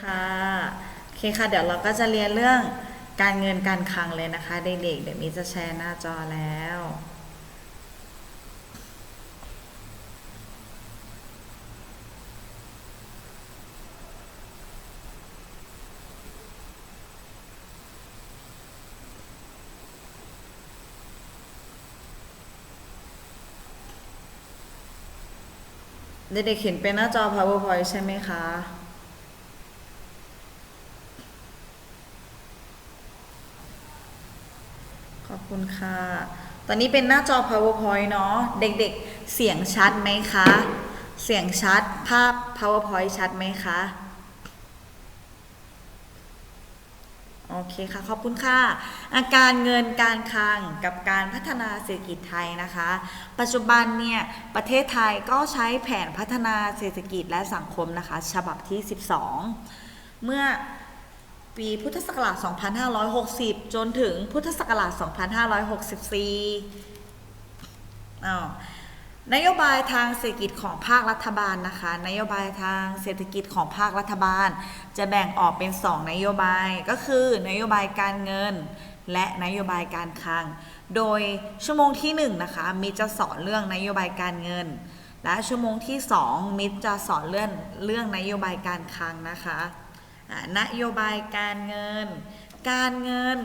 ค่ะ โอเคค่ะ เดี๋ยวเราก็จะเรียนเรื่องการเงินการคลังเลยนะคะเด็กๆ เดี๋ยวมีจะแชร์หน้าจอแล้ว เด็กๆเห็นเป็นหน้าจอ PowerPoint ใช่ไหมคะ ขอบ คุณค่ะ ตอนนี้เป็นหน้าจอ PowerPoint เนาะ เด็กๆ เสียงชัดไหมคะ เสียงชัด ภาพ PowerPoint ชัดไหมคะ โอเคค่ะ ขอบคุณค่ะ อาการเงินการคลังกับการพัฒนาเศรษฐกิจไทยนะคะ ปัจจุบันเนี่ย ประเทศไทยก็ใช้แผนพัฒนาเศรษฐกิจและสังคมนะคะ ฉบับที่ 12 เมื่อ ปีพุทธศักราช 2560 จนถึงพุทธศักราช 2564อ้าวนโยบายทางเศรษฐกิจของภาครัฐบาลนะคะ นโยบายทางเศรษฐกิจของภาครัฐบาล จะแบ่งออกเป็น 2 นโยบายก็คือนโยบายการเงิน และนโยบายการคลัง โดยชั่วโมงที่1นะคะมิตรจะสอนเรื่องนโยบายการเงิน และชั่วโมงที่ 2 มิตรจะสอนเรื่องเรื่องนโยบายการคลังนะคะ นโยบายการเงิน การเงิน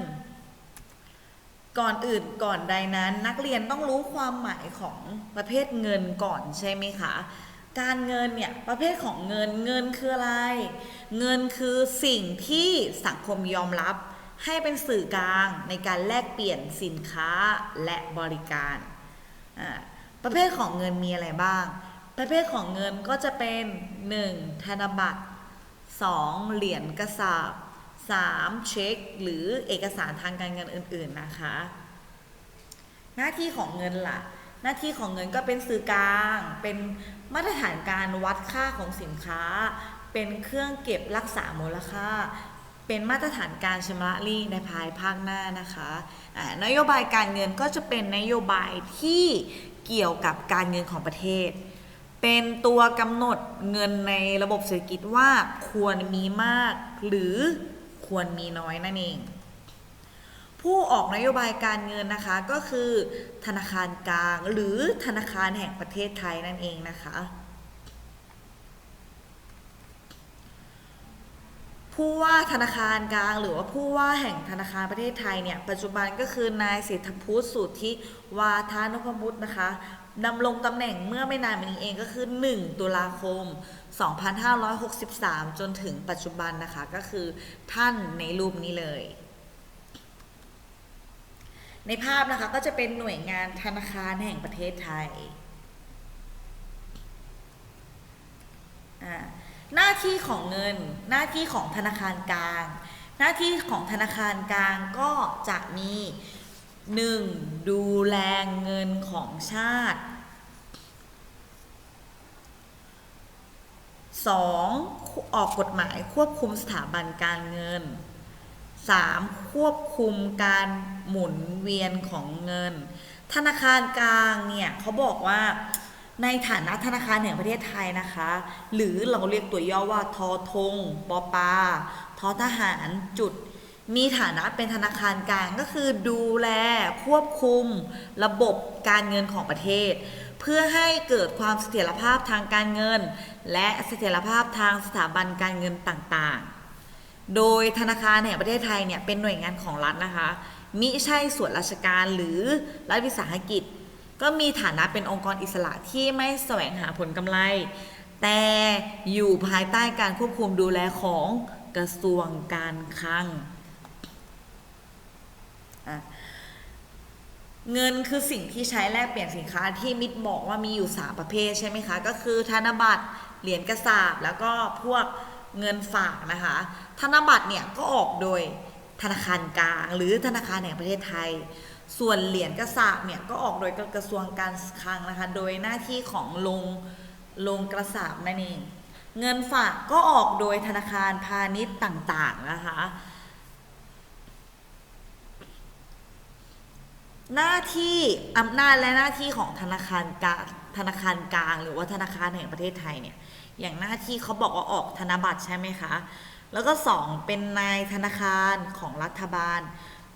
ก่อนอื่นก่อนใดนั้น นักเรียนต้องรู้ความหมายของประเภทเงินก่อนใช่ไหมคะ การเงินเนี่ยประเภทของเงินเงินคืออะไร เงินคือสิ่งที่สังคมยอมรับ ให้เป็นสื่อกลางในการแลกเปลี่ยนสินค้าและบริการประเภทของเงินมีอะไรบ้าง ประเภทของเงินก็จะเป็น 1. ธนบัตร 2. เหรียญกระสาบ 3. เช็ค หรือเอกสารทางการเงินอื่น ๆ นะคะ หน้าที่ของเงินล่ะ หน้าที่ของเงินก็เป็นสื่อกลาง เป็นมาตรฐานการวัดค่าของสินค้า เป็นเครื่องเก็บรักษามูลค่า เป็นมาตรฐานการชำระหนี้ในภายภาคหน้านะคะอ่านโยบายการเงินก็จะเป็นนโยบายที่เกี่ยวกับการเงินของประเทศ เป็นตัวกำหนดเงินในระบบเศรษฐกิจว่าควรมีมากหรือควรมีน้อยนั่นเอง ผู้ออกนโยบายการเงินนะคะก็คือ ธนาคารกลางหรือธนาคารแห่งประเทศไทยนั่นเองนะคะ ผู้ว่าธนาคารกลางหรือว่าผู้ว่าแห่งธนาคารประเทศไทยเนี่ยปัจจุบันก็คือนายเศรษฐพุทธสุทธิวาทานุพมุตนะคะ ดำรงตำแหน่งเมื่อไม่นานมานี้เองก็คือ 1 ตุลาคม 2563 จนถึงปัจจุบันนะคะ ก็คือท่านในรูปนี้เลย ในภาพนะคะก็จะเป็นหน่วยงานธนาคารแห่งประเทศไทย หน้าที่ของเงิน หน้าที่ของธนาคารกลาง หน้าที่ของธนาคารกลางก็จะมี 1. ดูแลเงินของชาติ 2. ออกกฎหมายควบคุมสถาบันการเงิน 3. ควบคุมการหมุนเวียนของเงิน ธนาคารกลางเนี่ยเขาบอกว่าในฐานะธนาคารแห่งประเทศไทยนะคะ หรือเราเรียกตัวย่อว่าทอทงปอปาทอทหารจุด มีฐานะเป็นธนาคารกลางก็คือดูแลควบคุมระบบการเงินของประเทศ เพื่อให้เกิดความเสถียรภาพทางการเงิน และเสถียรภาพทางสถาบันการเงินต่างๆ โดยธนาคารแห่งประเทศไทยเนี่ยเป็นหน่วยงานของรัฐนะคะมิใช่ส่วนราชการหรือรัฐวิสาหกิจ ก็มีฐานะเป็นองค์กรอิสระที่ไม่แสวงหาผลกำไร แต่อยู่ภายใต้การควบคุมดูแลของกระทรวงการคลัง เงินคือสิ่งที่ใช้แลกเปลี่ยนสินค้าที่มิตรบอกว่ามีอยู่ 3 ประเภทใช่ไหมคะ ก็คือธนบัตรเหรียญกระสาบแล้วก็พวกเงินฝากนะคะ ธนบัตรเนี่ยก็ออกโดยธนาคารกลาง หรือธนาคารแห่งประเทศไทย ส่วนเหรียญกระสาบเนี่ยก็ออกโดยกระทรวงการคลังนะคะ โดยหน้าที่ของลงลงกระสาบนั่นเอง เงินฝากก็ออกโดยธนาคารพาณิชย์ต่างๆนะคะ หน้าที่อำนาจและหน้าที่ของธนาคารกลางธนาคารกลาง หรือว่าธนาคารแห่งประเทศไทยเนี่ยอย่างหน้าที่เขาบอกว่าออกธนบัตรใช่ไหมคะ แล้วก็สองเป็นนายธนาคารของรัฐบาล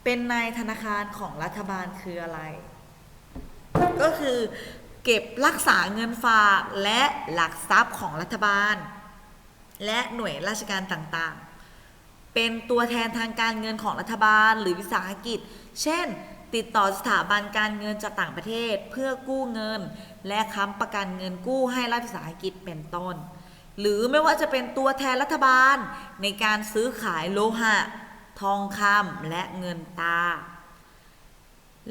เป็นนายธนาคารของรัฐบาลคืออะไร ก็คือเก็บรักษาเงินฝากและหลักทรัพย์ของรัฐบาล และหน่วยราชการต่างๆ เป็นตัวแทนทางการเงินของรัฐบาลหรือวิสาหกิจ เช่น ติดต่อสถาบันการเงินจากต่างประเทศเพื่อกู้เงิน และค้ำประกันเงินกู้ให้รัฐวิสาหกิจเป็นต้น หรือไม่ว่าจะเป็นตัวแทนรัฐบาลในการซื้อขายโลหะ ทองคำและเงินตา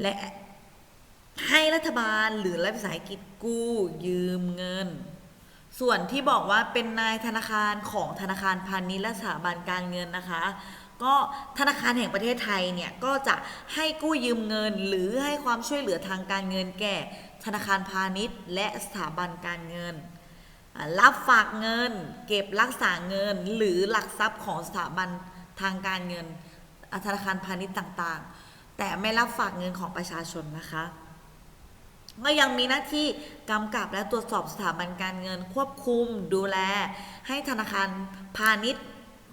และให้รัฐบาลหรือรัฐวิสาหกิจกู้ยืมเงิน ส่วนที่บอกว่าเป็นนายธนาคารของธนาคารพาณิชย์และสถาบันการเงินนะคะ ก็ธนาคารแห่งประเทศไทยเนี่ยก็จะให้กู้ยืมเงิน หรือให้ความช่วยเหลือทางการเงินแก่ ธนาคารพาณิชย์ และสถาบันการเงิน รับฝากเงิน เก็บรักษาเงิน หรือหลักทรัพย์ของสถาบันทางการเงินธนาคารพาณิชย์ต่างๆ แต่ไม่รับฝากเงินของประชาชนนะคะก็ยังมีหน้าที่กำกับและตรวจสอบสถาบันการเงินควบคุมดูแล ให้ธนาคารพาณิชย์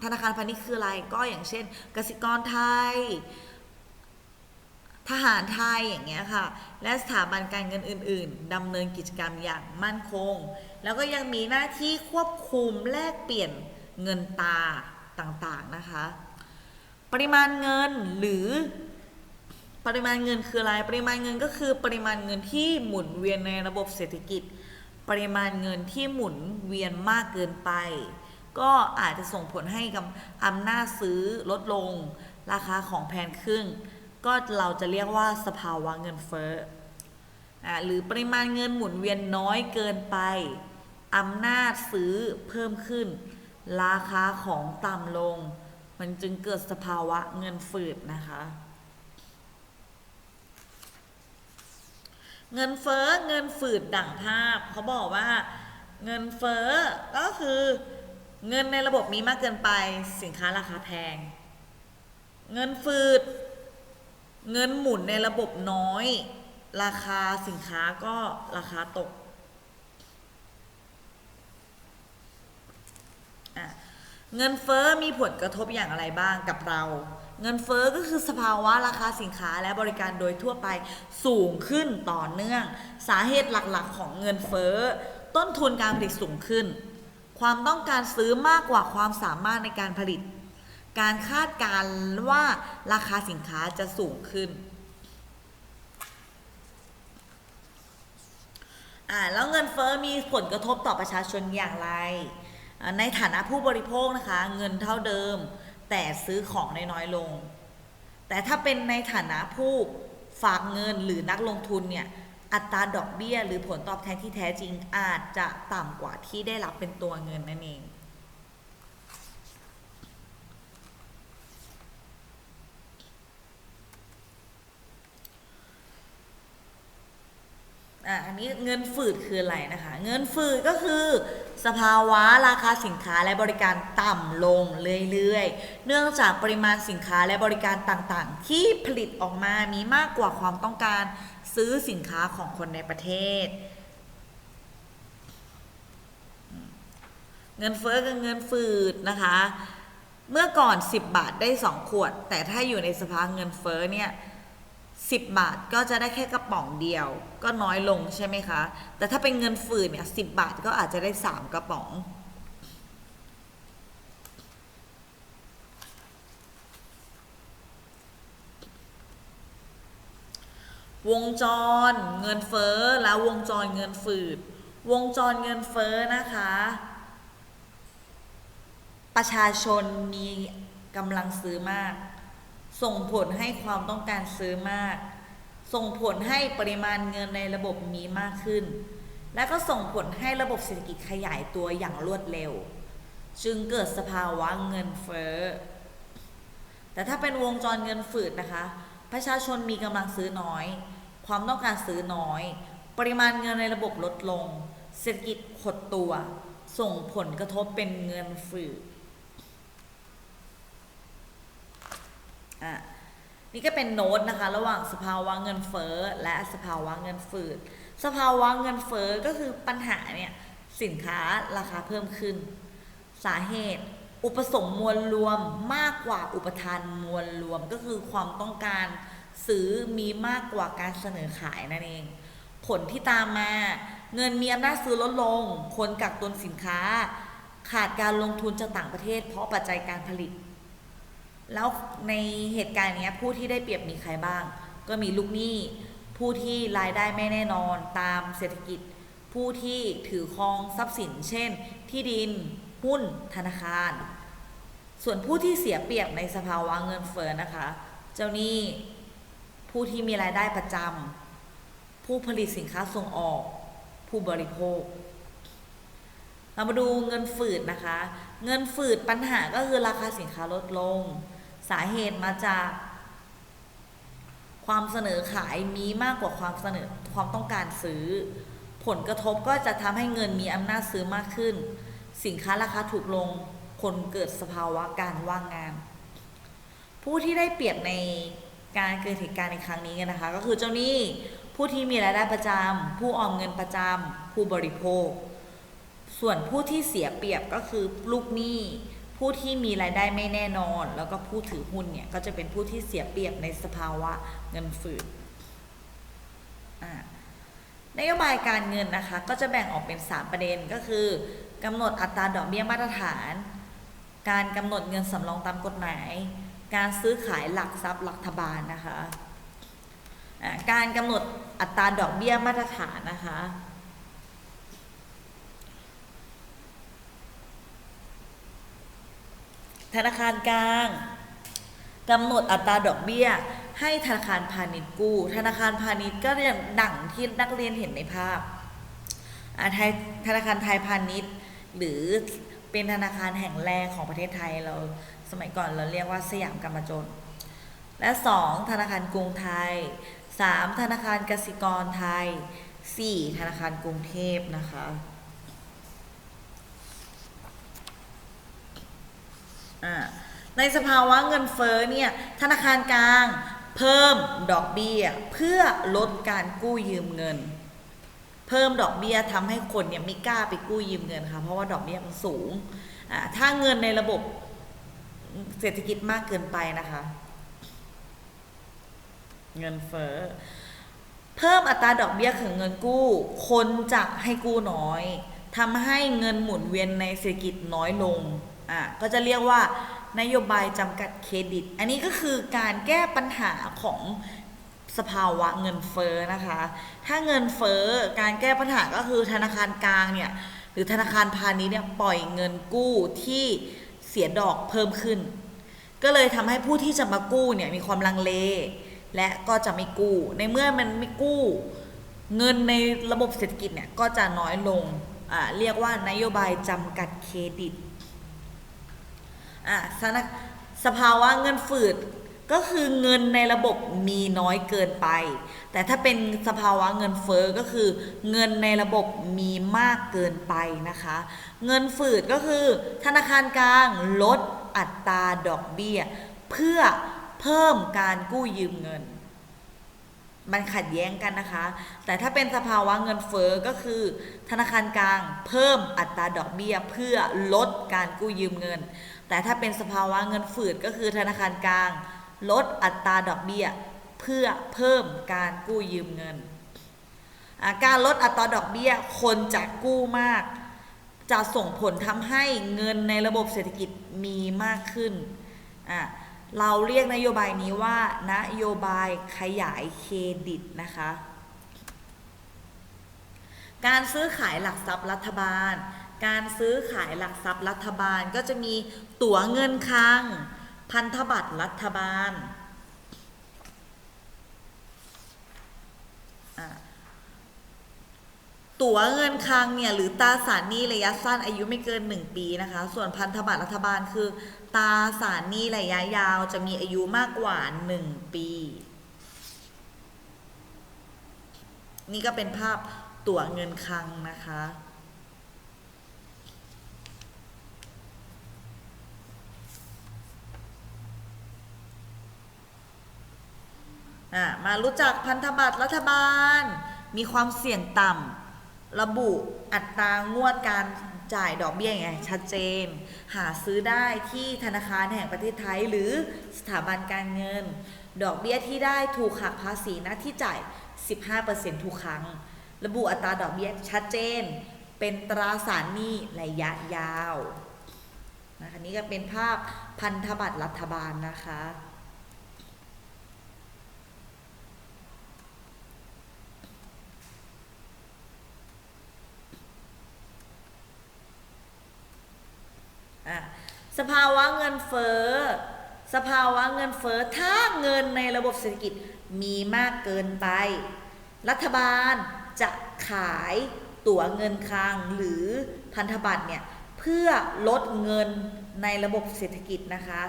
ธนาคารพาณิชย์คืออะไรก็อย่างเช่น กสิกรไทย ทหารไทยอย่างเงี้ยค่ะ และสถาบันการเงินอื่น ๆดำเนินกิจกรรมอย่างมั่นคง แล้วก็ยังมีหน้าที่ควบคุมแลกเปลี่ยนเงินตราต่างๆนะคะ ปริมาณเงินหรือปริมาณเงินคืออะไร ปริมาณเงินก็คือปริมาณเงินที่หมุนเวียนในระบบเศรษฐกิจ ปริมาณเงินที่หมุนเวียนมากเกินไป ก็อาจจะส่งผลให้กับอำนาจซื้อลดลง ราคาของแพงขึ้น ก็เราจะเรียกว่าสภาวะเงินเฟ้ออ่าหรือปริมาณเงินหมุนเวียนน้อยเกินไปอำนาจซื้อเพิ่มขึ้น ราคาของต่ำลง มันจึงเกิดสภาวะเงินฝืดนะคะ เงินเฟ้อเงินฝืดดั่งภาพ เขาบอกว่า เงินเฟ้อก็คือ เงินในระบบมีมากเกินไปสินค้าราคาแพง เงินฝืด เงินหมุนในระบบน้อย ราคาสินค้าก็ราคาตกเงินเฟ้อมีผลกระทบอย่างไรบ้างกับเรา เงินเฟ้อก็คือสภาวะราคาสินค้าและบริการโดยทั่วไปสูงขึ้นต่อเนื่อง สาเหตุหลักๆ ของเงินเฟ้อต้นทุนการผลิตสูงขึ้น ความต้องการซื้อมากกว่าความสามารถในการผลิต การคาดการณ์ว่าราคาสินค้าจะสูงขึ้นอ่าแล้วเงินเฟ้อมีผลกระทบต่อประชาชนอย่างไร ในฐานะผู้บริโภคนะคะ เงินเท่าเดิม แต่ซื้อของได้น้อยลง แต่ถ้าเป็นในฐานะผู้ฝากเงินหรือนักลงทุนเนี่ย อัตราดอกเบี้ย หรือผลตอบแทนที่แท้จริงอาจจะต่ำกว่าที่ได้รับเป็นตัวเงินนั่นเอง อะอันนี้เงินฝืดคืออะไรนะคะ เงินฝืดก็คือ สภาวะราคาสินค้าและบริการต่ำลงเรื่อยๆ เนื่องจากปริมาณสินค้าและบริการต่างๆ ที่ผลิตออกมามีมากกว่าความต้องการซื้อสินค้าของคนในประเทศ เงินเฟ้อกับเงินฝืดนะคะ เมื่อก่อน 10 บาทได้ 2 ขวด แต่ถ้าอยู่ในสภาเงินเฟ้อเนี่ย 10 บาทก็จะได้แค่กระป๋องเดียว ก็น้อยลงใช่ไหมคะ แต่ถ้าเป็นเงินฝืนเนี่ย10บาทก็อาจจะได้ 3 กระป๋อง วงจรเงินเฟ้อและวงจรเงินฝืด วงจรเงินเฟ้อนะคะ ประชาชนมีกำลังซื้อมาก ส่งผลให้ความต้องการซื้อมาก ส่งผลให้ปริมาณเงินในระบบมีมากขึ้น และก็ส่งผลให้ระบบเศรษฐกิจขยายตัวอย่างรวดเร็ว จึงเกิดสภาวะเงินเฟ้อ แต่ถ้าเป็นวงจรเงินฝืดนะคะ ประชาชนมีกำลังซื้อน้อย ความต้องการซื้อน้อย ปริมาณเงินในระบบลดลง เศรษฐกิจหดตัว ส่งผลกระทบเป็นเงินฝืด อะนี่ก็เป็นโน้ตนะคะ ระหว่างสภาวะเงินเฟ้อและสภาวะเงินฝืด สภาวะเงินเฟ้อก็คือปัญหาเนี่ยสินค้าราคาเพิ่มขึ้น สาเหตุ อุปสงค์มวลรวมมากกว่าอุปทานมวลรวมก็คือความต้องการซื้อมีมากกว่าการเสนอขายนั่นเอง ผลที่ตามมา เงินมีอำนาจซื้อลดลง คนกักตุนสินค้า ขาดการลงทุนจากต่างประเทศ เพราะปัจจัยการผลิต แล้วในเหตุการณ์เนี้ยผู้ที่ได้เปรียบมีใครบ้าง ก็มีลูกหนี้ ผู้ที่รายได้ไม่แน่นอนตามเศรษฐกิจ ผู้ที่ถือครองทรัพย์สิน เช่น ที่ดิน หุ้น ธนาคาร ส่วนผู้ที่เสียเปรียบในสภาวะเงินเฟ้อนะคะ เจ้าหนี้ผู้ที่มีรายได้ประจำผู้ผลิตสินค้าส่งออก ผู้บริโภค เรามาดูเงินฝืดนะคะ เงินฝืดปัญหาก็คือราคาสินค้าลดลง สาเหตุมาจากความเสนอขายมีมากกว่าความเสนอความต้องการซื้อ ผลกระทบก็จะทำให้เงินมีอำนาจซื้อมากขึ้น สินค้าราคาถูกลงคนเกิดสภาวะการว่างงาน ผู้ที่ได้เปรียบในการเกิดเหตุการณ์ในครั้งนี้นะคะ ก็คือเจ้าหนี้ผู้ที่มีรายได้ประจำผู้ออมเงินประจำผู้บริโภค ส่วนผู้ที่เสียเปรียบก็คือลูกหนี้ ผู้ที่มีรายได้ไม่แน่นอน แล้วก็ผู้ถือหุ้นเนี่ยก็จะเป็นผู้ที่เสียเปรียบในสภาวะเงินฝืดนโยบายการเงินนะคะก็จะแบ่งออกเป็น 3 ประเด็นก็คือกำหนดอัตราดอกเบี้ยมาตรฐาน การกำหนดเงินสำรองตามกฎหมาย การซื้อขายหลักทรัพย์รัฐบาลนะคะ การกำหนดอัตราดอกเบี้ยมาตรฐานนะคะ ธนาคารกลางกำหนดอัตราดอกเบี้ย ให้ธนาคารพาณิชย์กู้ ธนาคารพาณิชย์ก็อย่างดั่งที่นักเรียนเห็นในภาพอาไทยธนาคารไทยพาณิชย์ หรือเป็นธนาคารแห่งแรกของประเทศไทยเราสมัยก่อนเราเรียกว่าสยามกรรมจน และ 2 ธนาคารกรุงไทย 3 ธนาคารกสิกรไทย 4 ธนาคารกรุงเทพนะคะ อ่า ในสภาวะเงินเฟ้อเนี่ยธนาคารกลางเพิ่มดอกเบี้ยเพื่อลดการกู้ยืมเงิน เพิ่มดอกเบี้ยทำให้คนเนี่ยไม่กล้าไปกู้ยืมเงินค่ะเพราะว่าดอกเบี้ยมันสูงถ้าเงินในระบบเศรษฐกิจมากเกินไปนะคะ เงินเฟ้อเพิ่มอัตราดอกเบี้ยของเงินกู้ คนจะให้กู้น้อยทำให้เงินหมุนเวียนในเศรษฐกิจน้อยลง อะก็จะเรียกว่านโยบายจำกัดเครดิต อันนี้ก็คือการแก้ปัญหาของสภาวะเงินเฟ้อนะคะ ถ้าเงินเฟ้อการแก้ปัญหาก็คือธนาคารกลางเนี่ยหรือธนาคารพาณิชย์เนี่ยปล่อยเงินกู้ที่เสียดอกเพิ่มขึ้น ก็เลยทำให้ผู้ที่จะมากู้เนี่ยมีความลังเล และก็จะไม่กู้ ในเมื่อมันไม่กู้ เงินในระบบเศรษฐกิจเนี่ยก็จะน้อยลงเรียกว่านโยบายจำกัดเครดิต อ่าสถานสภาวะเงินฝืดก็คือเงินในระบบมีน้อยเกินไป แต่ถ้าเป็นสภาวะเงินเฟ้อก็คือ เงินในระบบมีมากเกินไปนะคะ เงินฝืดก็คือ ธนาคารกลางลดอัตราดอกเบี้ย เพื่อเพิ่มการกู้ยืมเงิน มันขัดแย้งกันนะคะ แต่ถ้าเป็นสภาวะเงินเฟ้อก็คือ ธนาคารกลางเพิ่มอัตราดอกเบี้ย เพื่อลดการกู้ยืมเงิน แต่ถ้าเป็นสภาวะเงินฝืดก็คือธนาคารกลาง ลดอัตราดอกเบี้ย เพื่อเพิ่มการกู้ยืมเงิน การลดอัตราดอกเบี้ยคนจะกู้มาก จะส่งผลทำให้เงินในระบบเศรษฐกิจมีมากขึ้น เราเรียกนโยบายนี้ว่านโยบายขยายเครดิตนะคะ การซื้อขายหลักทรัพย์รัฐบาล การซื้อขายหลักทรัพย์รัฐบาลก็จะมีตั๋วเงินคลัง พันธบัตรรัฐบาล ตั๋วเงินคลังเนี่ยหรือตราสารหนี้ระยะสั้นอายุไม่เกิน 1 ปีนะคะ ส่วนพันธบัตรรัฐบาลคือตราสารหนี้ระยะยาวจะมีอายุมากกว่า 1 ปี นี่ก็เป็นภาพตั๋วเงินคลังนะคะ อะมารู้จักพันธบัตรรัฐบาล มีความเสี่ยงต่ำระบุอัตรางวดการจ่ายดอกเบี้ยไงชัดเจน หาซื้อได้ที่ธนาคารแห่งประเทศไทย หรือสถาบันการเงิน ดอกเบี้ยที่ได้ถูกหักภาษีน้าที่จ่าย 15%ทุกครั้ง ระบุอัตราดอกเบี้ยชัดเจน เป็นตราสารหนี้ระยะยาวนะคะนี่ก็เป็นภาพพันธบัตรรัฐบาลนะคะ อะสภาวะเงินเฟ้อสภาวะเงินเฟ้อถ้าเงินในระบบเศรษฐกิจมีมากเกินไป รัฐบาลจะขายตั๋วเงินคลังหรือพันธบัตรเนี่ยเพื่อลดเงินในระบบเศรษฐกิจนะคะ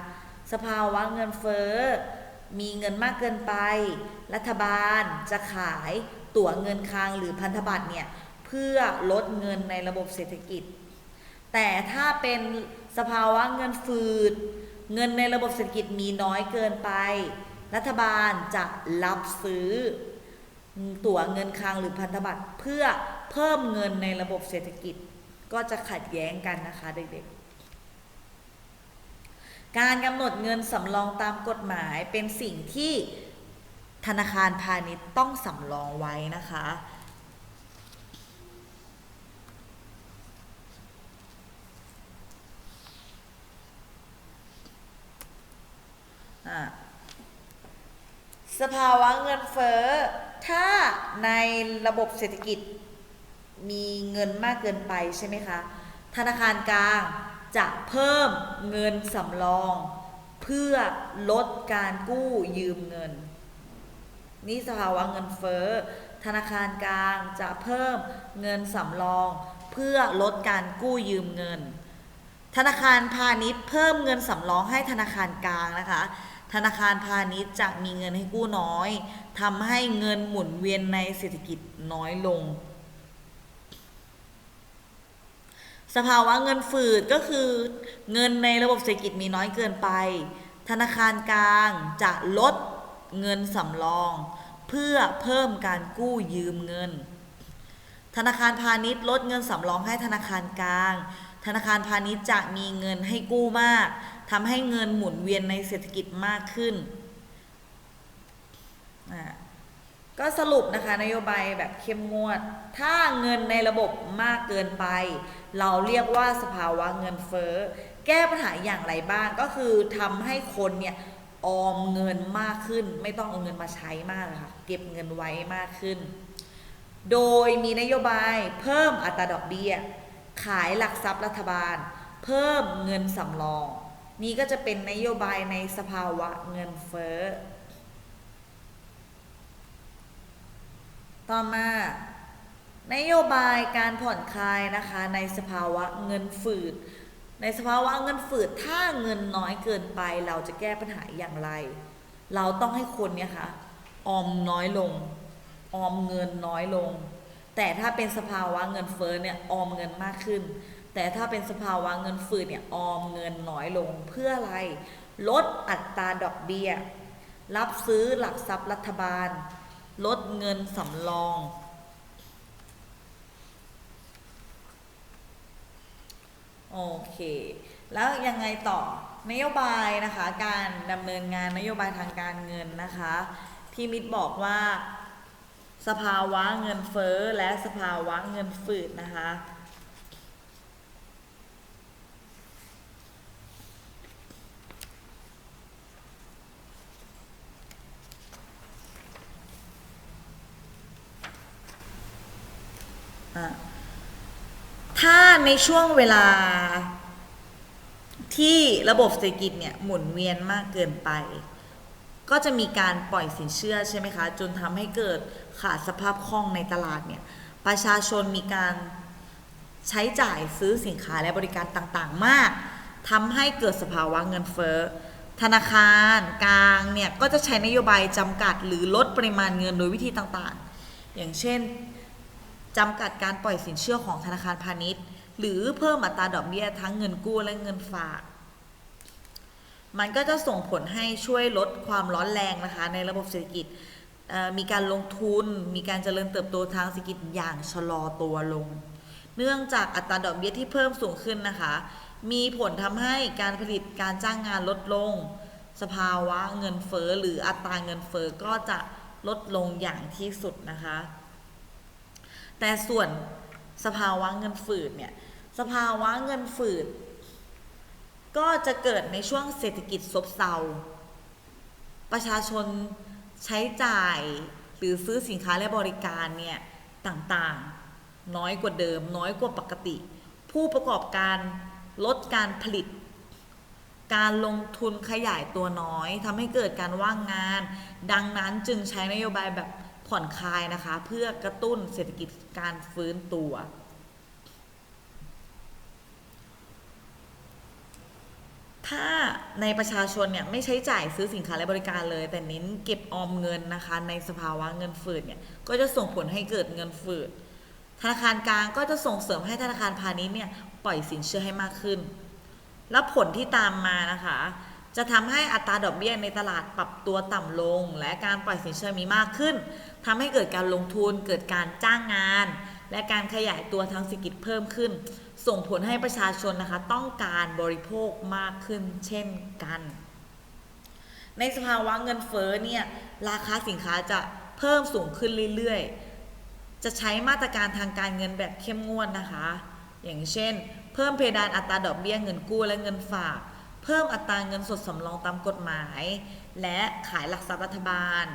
สภาวะเงินเฟ้อมีเงินมากเกินไป รัฐบาลจะขายตั๋วเงินคลังหรือพันธบัตรเนี่ยเพื่อลดเงินในระบบเศรษฐกิจ แต่ถ้าเป็น สภาวะเงินฝืด เงินในระบบเศรษฐกิจมีน้อยเกินไป รัฐบาลจะรับซื้อ ตั๋วเงินคลังหรือพันธบัตรเพื่อเพิ่มเงินในระบบเศรษฐกิจ ก็จะขัดแย้งกันนะคะเด็กๆ การกำหนดเงินสำรองตามกฎหมายเป็นสิ่งที่ธนาคารพาณิชย์ต้องสำรองไว้นะคะ สภาวะเงินเฟ้อ ถ้าในระบบเศรษฐกิจมีเงินมากเกินไปใช่ไหมคะ ธนาคารกลางจะเพิ่มเงินสำรอง เพื่อลดการกู้ยืมเงิน นี่สภาวะเงินเฟ้อ ธนาคารกลางจะเพิ่มเงินสำรอง เพื่อลดการกู้ยืมเงิน ธนาคารพาณิชย์เพิ่มเงินสำรองให้ธนาคารกลางนะคะ ธนาคารพาณิชย์จะมีเงินให้กู้น้อยทำให้เงินหมุนเวียนในเศรษฐกิจน้อยลง สภาวะเงินฝืดก็คือ เงินในระบบเศรษฐกิจมีน้อยเกินไป ธนาคารกลางจะลดเงินสำรอง เพื่อเพิ่มการกู้ยืมเงิน ธนาคารพาณิชย์ลดเงินสำรองให้ธนาคารกลาง ธนาคารพาณิชย์จะมีเงินให้กู้มาก ทำให้เงินหมุนเวียนในเศรษฐกิจมากขึ้น ก็สรุปนะคะนโยบายแบบเข้มงวด ถ้าเงินในระบบมากเกินไป เราเรียกว่าสภาวะเงินเฟ้อ แก้ปัญหาอย่างไรบ้างก็คือทำให้คนเนี่ยออมเงินมากขึ้น ไม่ต้องเอาเงินมาใช้มากค่ะเก็บเงินไว้มากขึ้น โดยมีนโยบายเพิ่มอัตราดอกเบี้ย ขายหลักทรัพย์รัฐบาล เพิ่มเงินสำรอง นี่ก็จะเป็นนโยบายในสภาวะเงินเฟ้อ ต่อมา นโยบายการผ่อนคลายนะคะในสภาวะเงินฝืด ในสภาวะเงินฝืดถ้าเงินน้อยเกินไปเราจะแก้ปัญหาอย่างไร เราต้องให้คนเนี่ยค่ะออมน้อยลง ออมเงินน้อยลง แต่ถ้าเป็นสภาวะเงินเฟ้อเนี่ยออมเงินมากขึ้น แต่ถ้าเป็นสภาวะเงินฝืดเนี่ยออมเงินน้อยลงเพื่ออะไร ลดอัตราดอกเบี้ย รับซื้อหลักทรัพย์รัฐบาล ลดเงินสำรอง โอเค แล้วยังไงต่อนโยบายนะคะการดำเนินงานนโยบายทางการเงินนะคะที่มิตรบอกว่า สภาวะเงินเฟ้อและสภาวะเงินฝืดนะคะ ถ้าในช่วงเวลาที่ระบบเศรษฐกิจเนี่ยหมุนเวียนมากเกินไป ก็จะมีการปล่อยสินเชื่อใช่ไหมคะ จนทำให้เกิดขาดสภาพคล่องในตลาดเนี่ยประชาชนมีการใช้จ่ายซื้อสินค้าและบริการต่างๆ มากทำให้เกิดสภาวะเงินเฟ้อธนาคารกลางเนี่ยก็จะใช้นโยบายจำกัดหรือลดปริมาณเงินโดยวิธีต่างๆ อย่างเช่น จำกัดการปล่อยสินเชื่อของธนาคารพาณิชย์ หรือเพิ่มอัตราดอกเบี้ยทั้งเงินกู้และเงินฝาก มันก็จะส่งผลให้ช่วยลดความร้อนแรงนะคะ ในระบบเศรษฐกิจมีการลงทุน มีการเจริญเติบโตทางเศรษฐกิจอย่างชะลอตัวลง เนื่องจากอัตราดอกเบี้ยที่เพิ่มสูงขึ้นนะคะ มีผลทำให้การผลิตการจ้างงานลดลง สภาวะเงินเฟ้อหรืออัตราเงินเฟ้อก็จะลดลงอย่างที่สุดนะคะ แต่ส่วนสภาวะเงินฝืดเนี่ย สภาวะเงินฝืด ก็จะเกิดในช่วงเศรษฐกิจซบเซา ประชาชนใช้จ่ายหรือซื้อสินค้าและบริการเนี่ยต่างๆ น้อยกว่าเดิม น้อยกว่าปกติ ผู้ประกอบการลดการผลิต การลงทุนขยายตัวน้อยทำให้เกิดการว่างงาน ดังนั้นจึงใช้นโยบายแบบ ผ่อนคลายนะคะ เพื่อกระตุ้นเศรษฐกิจการฟื้นตัว ถ้าในประชาชนเนี่ยไม่ใช้จ่ายซื้อสินค้าและบริการเลย แต่เน้นเก็บออมเงินนะคะ ในสภาวะเงินฝืดเนี่ยก็จะส่งผลให้เกิดเงินฝืดธนาคารกลางก็จะส่งเสริมให้ธนาคารพาณิชย์เนี่ยปล่อยสินเชื่อให้มากขึ้น แล้วผลที่ตามมานะคะ จะทำให้อัตราดอกเบี้ยในตลาดปรับตัวต่ำลง และการปล่อยสินเชื่อมีมากขึ้นทำให้เกิดการลงทุนเกิดการจ้างงาน และการขยายตัวทางเศรษฐกิจเพิ่มขึ้น ส่งผลให้ประชาชนนะคะ ต้องการบริโภคมากขึ้นเช่นกัน ในสภาวะเงินเฟ้อเนี่ยราคาสินค้าจะเพิ่มสูงขึ้นเรื่อยๆ จะใช้มาตรการทางการเงินแบบเข้มงวดนะคะ อย่างเช่น เพิ่มเพดานอัตราดอกเบี้ยเงินกู้และเงินฝาก เพิ่มอัตราเงินสดสำรองตามกฎหมาย และขายหลักทรัพย์รัฐบาล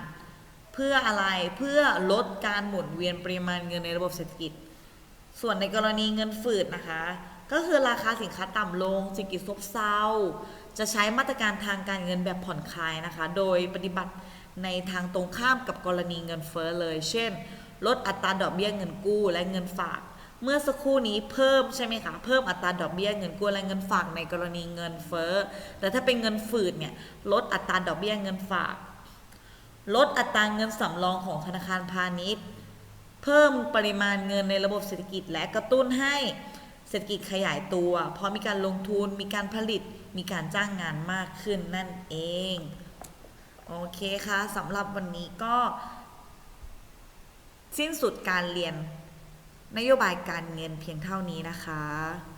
เพื่ออะไรเพื่อลดการหมุนเวียนปริมาณเงินในระบบเศรษฐกิจ ส่วนในกรณีเงินฝืดนะคะ ก็คือราคาสินค้าต่ำลงเศรษฐกิจซบเซาจะใช้มาตรการทางการเงินแบบผ่อนคลายนะคะ โดยปฏิบัติในทางตรงข้ามกับกรณีเงินเฟ้อเลย เช่น ลดอัตราดอกเบี้ยเงินกู้และเงินฝาก เมื่อสักครู่นี้เพิ่มใช่ไหมคะเพิ่มอัตราดอกเบี้ยเงินกู้และเงินฝากในกรณีเงินเฟ้อแต่ถ้าเป็นเงินฝืดเนี่ยลดอัตราดอกเบี้ยเงินฝาก ลดอัตราเงินสำรองของธนาคารพาณิชย์ เพิ่มปริมาณเงินในระบบเศรษฐกิจและกระตุ้นให้เศรษฐกิจขยายตัว เพราะมีการลงทุนมีการผลิตมีการจ้างงานมากขึ้นนั่นเองโอเคค่ะสำหรับวันนี้ก็ สิ้นสุดการเรียน นโยบายการเงินเพียงเท่านี้นะคะ